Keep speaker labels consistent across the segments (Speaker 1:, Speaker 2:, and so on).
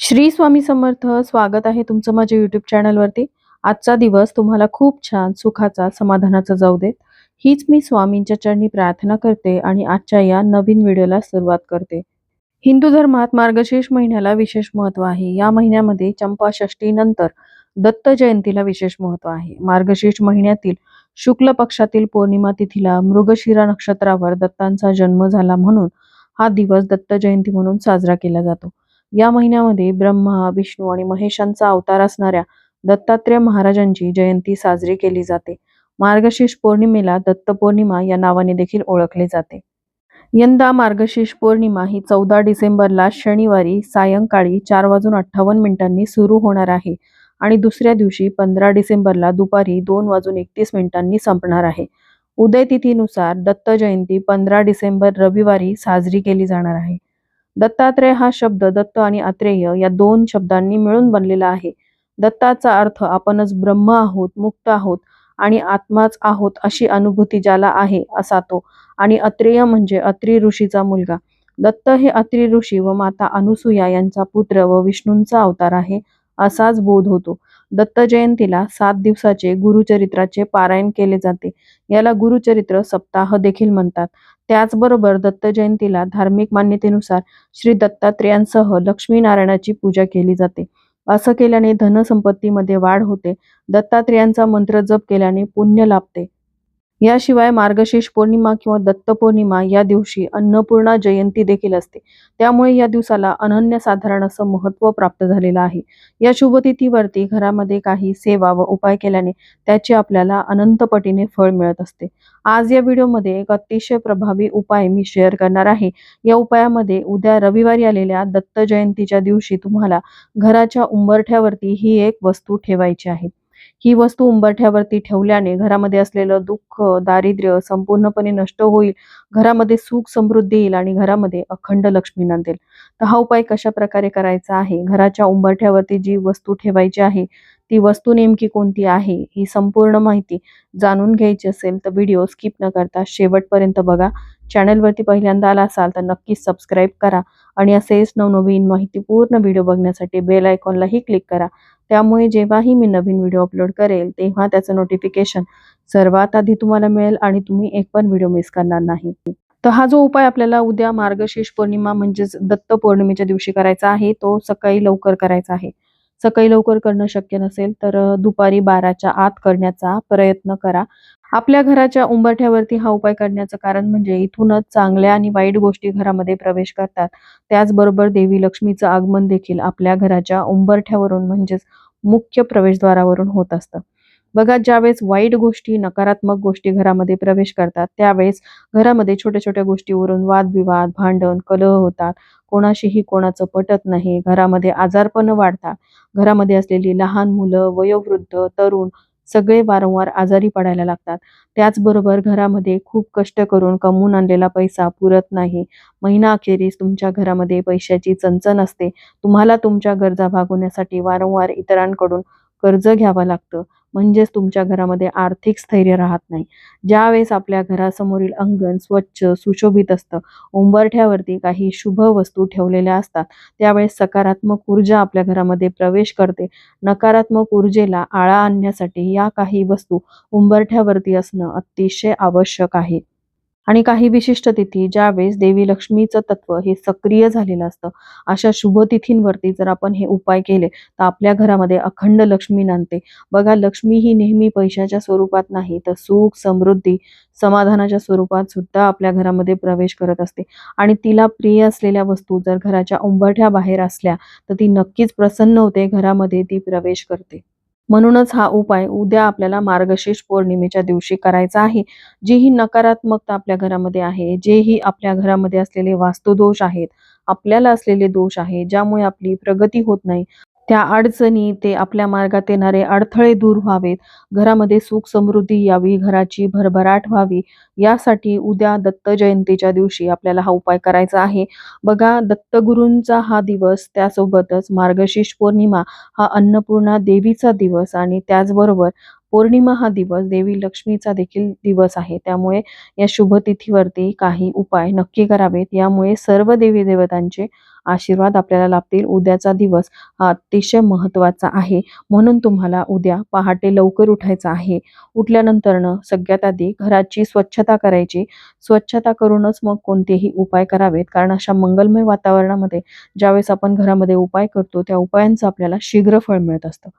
Speaker 1: श्री स्वामी समर्थ स्वागत आहे तुमचं माझ्या युट्यूब चॅनलवरती आजचा दिवस तुम्हाला खूप छान सुखाचा समाधानाचा जाऊ देत. हीच मी स्वामींच्या चरणी प्रार्थना करते आणि आजच्या या नवीन व्हिडिओला सुरुवात करते. हिंदू धर्मात मार्गशीर्ष महिन्याला विशेष महत्त्व आहे. या महिन्यामध्ये चंपा षष्टी नंतर दत्त जयंतीला विशेष महत्त्व आहे. मार्गशीर्ष महिन्यातील शुक्ल पक्षातील पौर्णिमा तिथीला मृगशिरा नक्षत्रावर दत्तांचा जन्म झाला म्हणून हा दिवस दत्त जयंती म्हणून साजरा केला जातो. या महिन्यामध्ये ब्रह्मा विष्णू आणि महेशांचा अवतार असणाऱ्या दत्तात्रेय महाराजांची जयंती साजरी केली जाते. मार्गशीर्ष पौर्णिमेला दत्त पौर्णिमा या नावाने देखील ओळखले जाते. यंदा मार्गशीर्ष पौर्णिमा ही चौदा डिसेंबरला शनिवारी सायंकाळी चार वाजून अठ्ठावन्न मिनिटांनी सुरू होणार आहे आणि दुसऱ्या दिवशी पंधरा डिसेंबरला दुपारी दोन वाजून एकतीस मिनिटांनी संपणार आहे. उदय तिथीनुसार दत्त जयंती पंधरा डिसेंबर रविवारी साजरी केली जाणार आहे. दत्तात्रेय हा शब्द दत्त आणि अत्रेय या दोन शब्दांनी मिळून बनलेला आहे. दत्ताचा अर्थ आपणच ब्रह्म आहोत मुक्त आहोत आणि आत्माच आहोत अशी अनुभूती ज्याला आहे असा तो. आणि अत्रेय म्हणजे अत्री ऋषीचा मुलगा. दत्त हे अत्रि ऋषी व माता अनुसूया यांचा पुत्र व विष्णूंचा अवतार आहे असाच बोध होतो. दत्त जयंतीला सात दिवसाचे गुरुचरित्राचे पारायण केले जाते. याला गुरुचरित्र सप्ताह देखील म्हणतात. त्याचबरोबर दत्त जयंतीला धार्मिक मान्यतेनुसार श्री दत्तात्रेयांसह लक्ष्मीनारायणाची पूजा केली जाते. असं केल्याने धनसंपत्तीमध्ये वाढ होते. दत्तात्रेयांचा मंत्र जप केल्याने पुण्य लाभते. याशिवाय मार्गशीर्ष पौर्णिमा किंवा दत्त पौर्णिमा या दिवशी अन्नपूर्णा जयंती देखील असते. त्यामुळे या दिवसाला अनन्यसाधारण असं महत्त्व प्राप्त झालेलं आहे. या शुभतिथीवरती घरामध्ये काही सेवा व उपाय केल्याने त्याचे आपल्याला अनंतपटीने फळ मिळत असते. आज या व्हिडिओमध्ये एक अतिशय प्रभावी उपाय मी शेअर करणार आहे. या उपायामध्ये उद्या रविवारी आलेल्या दत्त जयंतीच्या दिवशी तुम्हाला घराच्या उंबरठ्यावरती ही एक वस्तू ठेवायची आहे. ही वस्तू उंबरठ्यावरती ठेवल्याने घरामध्ये असलेलं दुःख दारिद्र्य संपूर्णपणे नष्ट होईल. घरामध्ये सुख समृद्धी येईल आणि घरामध्ये अखंड लक्ष्मी नांदेल. तर हा उपाय कशा प्रकारे करायचा आहे? घराच्या उंबरठ्यावरती जी वस्तू ठेवायची आहे ती वस्तू नेमकी कोणती आहे ही संपूर्ण माहिती जाणून घ्यायची असेल तर व्हिडिओ स्किप न करता शेवटपर्यंत बघा. चॅनलवरती पहिल्यांदा आला असाल तर नक्कीच सबस्क्राईब करा आणि असेच नवनवीन माहितीपूर्ण व्हिडिओ बघण्यासाठी बेल आयकॉनलाही क्लिक करा. त्यामुळे जेव्हाही मी नवीन व्हिडिओ अपलोड करेल तेव्हा त्याचं नोटिफिकेशन सर्वात आधी तुम्हाला मिळेल आणि तुम्ही एक पण व्हिडिओ मिस करणार नाही. तर हा जो उपाय आपल्याला उद्या मार्गशीर्ष पौर्णिमा म्हणजेच दत्त पौर्णिमेच्या दिवशी करायचा आहे तो सकाळी लवकर करायचा आहे. सकाळी लवकर करणं शक्य नसेल तर दुपारी बाराच्या आत करण्याचा प्रयत्न करा. आपल्या घराच्या उंबरठ्यावरती हा उपाय करण्याचं कारण म्हणजे इथूनच चांगल्या आणि वाईट गोष्टी घरामध्ये प्रवेश करतात. त्याचबरोबर देवी लक्ष्मीचं आगमन देखील आपल्या घराच्या उंबरठ्यावरून म्हणजेच मुख्य प्रवेशद्वारावरून होत असतं. बघा ज्यावेळेस वाईट गोष्टी नकारात्मक गोष्टी घरामध्ये प्रवेश करतात त्यावेळेस घरामध्ये छोट्या छोट्या गोष्टीवरून वादविवाद भांडण कलह होतात. कोणाशीही कोणाचं पटत नाही. घरामध्ये आजारपण वाढतात. घरामध्ये असलेली लहान मुलं वयोवृद्ध तरुण सगळे वारंवार आजारी पडायला लागतात. त्याचबरोबर घरामध्ये खूप कष्ट करून कमवून आणलेला पैसा पुरत नाही. महिना अखेरीस तुमच्या घरामध्ये पैशाची चणचण असते. तुम्हाला तुमच्या गरजा भागवण्यासाठी वारंवार इतरांकडून कर्ज घ्यावं लागतं. म्हणजेच तुमच्या घरामध्ये आर्थिक स्थैर्य राहत नाही. ज्यावेळेस आपल्या घरासमोरील अंगण स्वच्छ सुशोभित असतं उंबरठ्यावरती काही शुभ वस्तू ठेवलेल्या असतात त्यावेळेस सकारात्मक ऊर्जा आपल्या घरामध्ये प्रवेश करते. नकारात्मक ऊर्जेला आळा आणण्यासाठी या काही वस्तू उंबरठ्यावरती असणं अतिशय आवश्यक आहे. आणि काही विशिष्ट तिथी ज्यावेळेस देवी लक्ष्मीचं तत्व हे सक्रिय झालेलं असतं अशा शुभ तिथींवरती जर आपण हे उपाय केले तर आपल्या घरामध्ये अखंड लक्ष्मी नांदते. बघा लक्ष्मी ही नेहमी पैशाच्या स्वरूपात नाही तर सुख समृद्धी समाधानाच्या स्वरूपात सुद्धा आपल्या घरामध्ये प्रवेश करत असते. आणि तिला प्रिय असलेल्या वस्तू जर घराच्या उंबरठ्या बाहेर असल्या तर ती नक्कीच प्रसन्न होते घरामध्ये ती प्रवेश करते. म्हणूनच हा उपाय उद्या आपल्याला मार्गशीर्ष पौर्णिमेच्या दिवशी करायचा आहे. जी ही नकारात्मकता आपल्या घरामध्ये आहे. जेही आपल्या घरामध्ये असलेले वास्तुदोष आहेत आपल्याला असलेले दोष आहे ज्यामुळे आपली प्रगती होत नाही. त्या अडचणी ते आपल्या मार्गात येणारे अडथळे दूर व्हावेत. घरामध्ये सुख समृद्धी यावी घराची भरभराट व्हावी. यासाठी उद्या दत्त जयंतीच्या दिवशी आपल्याला हा उपाय करायचा आहे. बघा दत्तगुरूंचा हा दिवस त्यासोबतच मार्गशीर्ष पौर्णिमा हा अन्नपूर्णा देवीचा दिवस आणि त्याचबरोबर पौर्णिमा हा दिवस देवी लक्ष्मीचा देखील दिवस आहे. त्यामुळे या शुभ तिथीवरती काही उपाय नक्की करावेत. यामुळे सर्व देवी देवतांचे आशीर्वाद आपल्याला लाभतील. उद्याचा दिवस हा अतिशय महत्त्वाचा आहे. म्हणून तुम्हाला उद्या पहाटे लवकर उठायचं आहे. उठल्यानंतरनं सगळ्यात आधी घराची स्वच्छता करायची. स्वच्छता करूनच मग कोणतेही उपाय करावेत. कारण अशा मंगलमय वातावरणामध्ये ज्यावेळेस आपण घरामध्ये उपाय करतो त्या उपायांचं आपल्याला शीघ्र फळ मिळत असतं.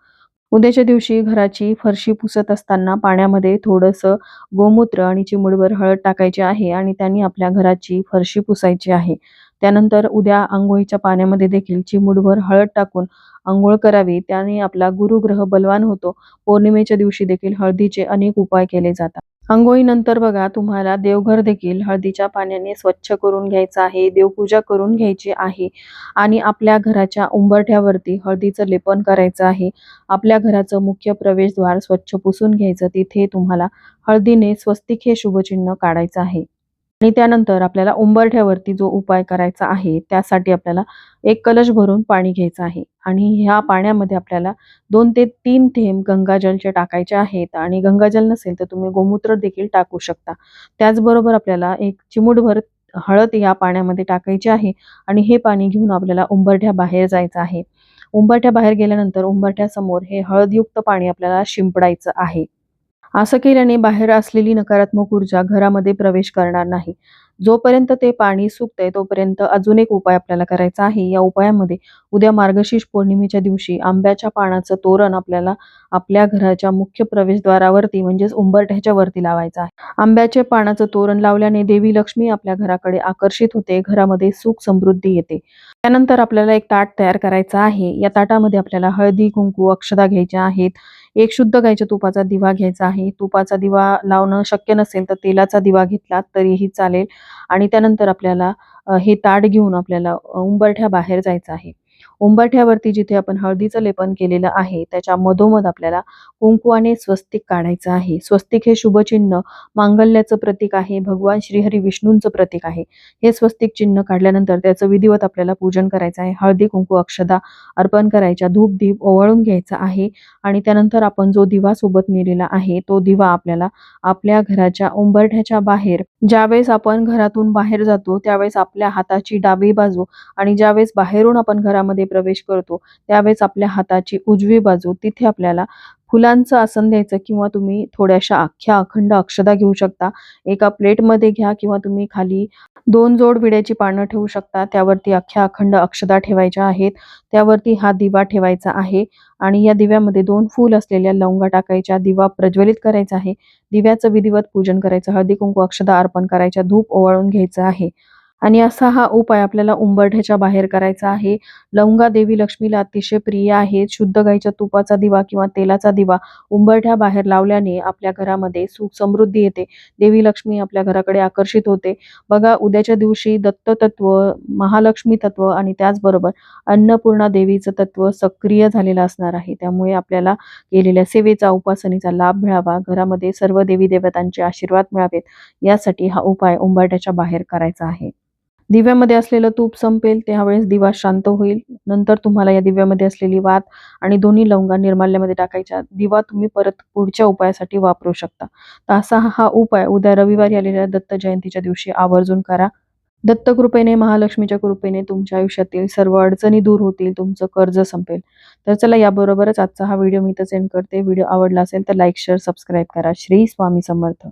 Speaker 1: उद्याच्या दिवशी घराची फरशी पुसत असताना पाण्यामध्ये थोडंसं गोमूत्र आणि चिमूटभर हळद टाकायची आहे आणि त्यांनी आपल्या घराची फरशी पुसायची आहे. त्यानंतर उद्या आंघोळीच्या पाण्यामध्ये देखील चिमूटभर हळद टाकून आंघोळ करावी. त्याने आपला गुरुग्रह बलवान होतो. पौर्णिमेच्या दिवशी देखील हळदीचे अनेक उपाय केले जातात. अंघोळीनंतर बघा तुम्हाला देवघर देखील हळदीच्या पाण्याने स्वच्छ करून घ्यायचं आहे देवपूजा करून घ्यायची आहे आणि आपल्या घराच्या उंबरठ्यावरती हळदीचं लेपन करायचं आहे. आपल्या घराचं मुख्य प्रवेशद्वार स्वच्छ पुसून घ्यायचं तिथे तुम्हाला हळदीने स्वस्तिक हे शुभचिन्ह काढायचं आहे. आणि त्यानंतर आपल्याला उंबरठ्यावरती जो उपाय करायचा आहे त्यासाठी आपल्याला एक कलश भरून पाणी घ्यायचं आहे. आणि ह्या पाण्यामध्ये आपल्याला दोन ते तीन थेंब गंगाजलचे टाकायचे आहेत. आणि गंगाजल नसेल तर तुम्ही गोमूत्र देखील टाकू शकता. त्याचबरोबर आपल्याला एक चिमूटभर हळद या पाण्यामध्ये टाकायची आहे. आणि हे पाणी घेऊन आपल्याला उंबरठ्या बाहेर जायचं आहे. उंबरठ्या बाहेर गेल्यानंतर उंबरठ्यासमोर हे हळदयुक्त पाणी आपल्याला शिंपडायचं आहे. असं केल्याने बाहेर असलेली नकारात्मक ऊर्जा घरामध्ये प्रवेश करणार नाही. जोपर्यंत ते पाणी सुकतंय तोपर्यंत अजून एक उपाय आपल्याला करायचा आहे. या उपायामध्ये उद्या मार्गशीर्ष पौर्णिमेच्या दिवशी आंब्याच्या पानाचं तोरण आपल्याला आपल्या घराच्या मुख्य प्रवेशद्वारावरती म्हणजेच उंबरठ्याच्या वरती लावायचं आहे. आंब्याचे पानाचं तोरण लावल्याने देवी लक्ष्मी आपल्या घराकडे आकर्षित होते घरामध्ये सुख समृद्धी येते. त्यानंतर आपल्याला एक ताट तयार करायचं आहे. या ताटामध्ये आपल्याला हळदी कुंकू अक्षदा घ्यायच्या आहेत. एक शुद्ध गायच्या तुपाचा दिवा घ्यायचा आहे. तुपाचा दिवा लावणं शक्य नसेल तर तेलाचा दिवा घेतला तरीही चालेल. आणि त्यानंतर आपल्याला हे ताट घेऊन आपल्याला उंबरठ्या बाहेर जायचं आहे. उंबरठ्यावरती जिथे आपण हळदीचं लेपन केलेलं आहे त्याच्या मधोमध आपल्याला कुंकवाने स्वस्तिक काढायचं आहे. स्वस्तिक हे शुभचिन्ह मांगल्याचं प्रतीक आहे भगवान श्रीहरी विष्णूंचं प्रतीक आहे. हे स्वस्तिक चिन्ह काढल्यानंतर त्याचं विधिवत आपल्याला पूजन करायचं आहे. हळदी कुंकू अक्षदा अर्पण करायच्या धूप दीप ओवाळून घ्यायचा आहे आणि त्यानंतर आपण जो दिवा सोबत नेलेला आहे तो दिवा आपल्याला आपल्या घराच्या उंबरठ्याच्या बाहेर ज्यावेळेस आपण घरातून बाहेर जातो त्यावेळेस आपल्या हाताची डावी बाजू आणि ज्यावेळेस बाहेरून आपण घरामध्ये प्रवेश करतो त्यावेळेस आपल्या हाताची उजवी बाजू तिथे आपल्याला फुलांचं आसन द्यायचं किंवा तुम्ही थोड्याशा अख्ख्या अखंड अक्षदा घेऊ शकता. एका प्लेटमध्ये घ्या किंवा तुम्ही खाली दोन जोड विड्याची पानं ठेवू शकता. त्यावरती अख्ख्या अखंड अक्षदा ठेवायच्या आहेत. त्यावरती हा दिवा ठेवायचा आहे आणि या दिव्यामध्ये दोन फूल असलेल्या लवंगा टाकायच्या दिवा प्रज्वलित करायचा आहे. दिव्याचं विधिवत पूजन करायचं हळदी कुंकू अक्षदा अर्पण करायच्या धूप ओवाळून घ्यायचं आहे. आणि असा हा उपाय आपल्याला उंबरठ्याच्या बाहेर करायचा आहे. लवंगा देवी लक्ष्मीला अतिशय प्रिय आहेत शुद्ध गाईच्या तुपाचा दिवा किंवा तेलाचा दिवा उंबरठ्या बाहेर लावल्याने आपल्या घरामध्ये सुख समृद्धी येते. देवी लक्ष्मी आपल्या घराकडे आकर्षित होते. बघा उद्याच्या दिवशी दत्त तत्व महालक्ष्मी तत्व आणि त्याचबरोबर अन्नपूर्णा देवीचं तत्व सक्रिय झालेलं असणार आहे. त्यामुळे आपल्याला केलेल्या सेवेचा उपासनेचा लाभ मिळावा. घरामध्ये सर्व देवी देवतांचे आशीर्वाद मिळावेत. यासाठी हा उपाय उंबरठ्याच्या बाहेर करायचा आहे. दिव्यामध्ये असलेलं तूप संपेल त्यावेळेस दिवा शांत होईल. नंतर तुम्हाला या दिव्यामध्ये असलेली वात आणि दोन्ही लवंगा निर्माल्यामध्ये टाकायच्या. दिवा तुम्ही परत पुढच्या उपायासाठी वापरू शकता. तर असा हा उपाय उद्या रविवारी आलेल्या दत्त जयंतीच्या दिवशी आवर्जून करा. दत्त कृपेने महालक्ष्मीच्या कृपेने तुमच्या आयुष्यातील सर्व अडचणी दूर होतील तुमचं कर्ज संपेल. तर चला याबरोबरच आजचा हा व्हिडिओ मी इथं सेंड करते. व्हिडिओ आवडला असेल तर लाईक शेअर सबस्क्राईब करा. श्री स्वामी समर्थ.